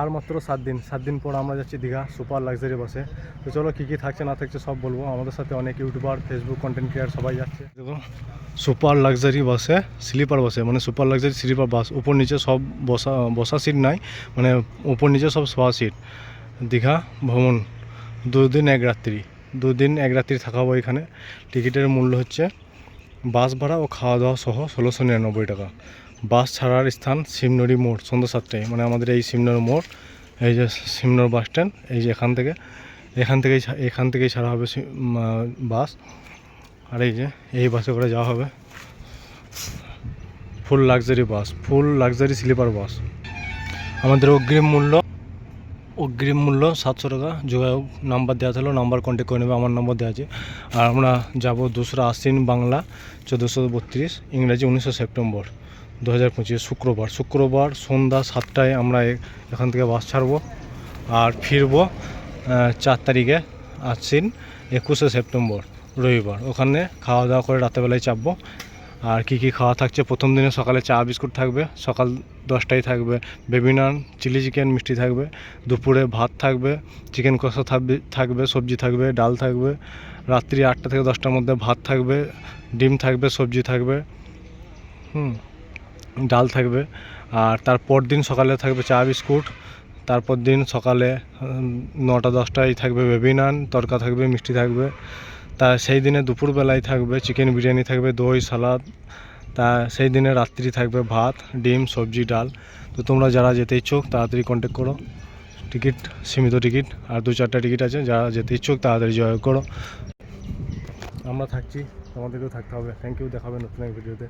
আর মাত্র সাত দিন সাত দিন পর আমরা যাচ্ছি দীঘা, সুপার লাক্সারি বাসে তো চলো কী কী থাকছে না থাকছে সব বলব। আমাদের সাথে অনেক ইউটিউবার ফেসবুক কন্টেন্ট ক্রিয়েটার সবাই যাচ্ছে। দেখো, সুপার লাক্সারি বাসে স্লিপার বাসে মানে সুপার লাক্সারি স্লিপার বাস উপর নিচে সব বসা বসা সিট নাই মানে উপর নিচে সব শোয়া সিট দীঘা ভ্রমণ, দুদিন এক রাত্রি, দুদিন এক রাত্রি থাকাবো এখানে। টিকিটের মূল্য হচ্ছে বাস ভাড়া ও খাওয়া দাওয়া সহ ষোলোশো নিরানব্বই টাকা। বাস ছাড়ার স্থান শিবনড়ি মোড় সন্ধ্যা সাতটায় মানে আমাদের এই শিবনড়ি মোড়, এই যে শিবনড় বাস স্ট্যান্ড, এই যে এখান থেকে, এখান থেকেই এখান থেকেই ছাড়া হবে বাস। আর এই যে, এই বাসে করে যাওয়া হবে। Full luxury bus, full luxury sleeper bus. আমাদের অগ্রিম মূল্য অগ্রিম মূল্য সাতশো টাকা। যোগাযোগ নাম্বার দেওয়া থাকল, নাম্বার কন্ট্যাক্ট করে নেবে, আমার নম্বর দেওয়া আছে। আর আমরা যাব দোসরা আশ্বিন বাংলা, চোদ্দোশো বত্রিশ, ইংরাজি উনিশশো সেপ্টেম্বর। দু হাজার পঁচিশ শুক্রবার। শুক্রবার সন্ধ্যা সাতটায় আমরা এখান থেকে বাস ছাড়বো আর ফিরবো চার তারিখে আশ্বিন একুশে সেপ্টেম্বর, রবিবার। ওখানে খাওয়া দাওয়া করে রাতেরবেলায় চাপবো। আর কি কি খাওয়া থাকছে? প্রথম দিনে সকালে চা, বিস্কুট থাকবে। সকাল দশটায় থাকবে বেবি নান চিলি চিকেন মিষ্টি থাকবে। দুপুরে ভাত থাকবে চিকেন কষা থাকবে থাকবে, সবজি থাকবে, ডাল থাকবে। রাত্রি আটটা থেকে দশটার মধ্যে ভাত থাকবে, ডিম থাকবে, সবজি থাকবে। হুম। ডাল থাকবে। আর তারপর দিন সকালে থাকবে চা, বিস্কুট। তারপর দিন সকালে নটা, দশটায় থাকবে বেবি নান তরকা থাকবে, মিষ্টি থাকবে। তা সেই দিনে দুপুরবেলায় থাকবে চিকেন বিরিয়ানি থাকবে, দই, সালাদ। তা সেই দিনে রাত্রি থাকবে ভাত, ডিম, সবজি, ডাল। তো তোমরা যারা যেতে ইচ্ছুক, তাড়াতাড়ি কন্ট্যাক্ট করো। টিকিট, সীমিত টিকিট, আর দু চারটা টিকিট আছে, যারা যেতে ইচ্ছুক, তাড়াতাড়ি জয় করো। আমরা থাকছি, তোমাদেরকেও থাকতে হবে। থ্যাংক ইউ দেখাবে নতুন এক ভিডিওতে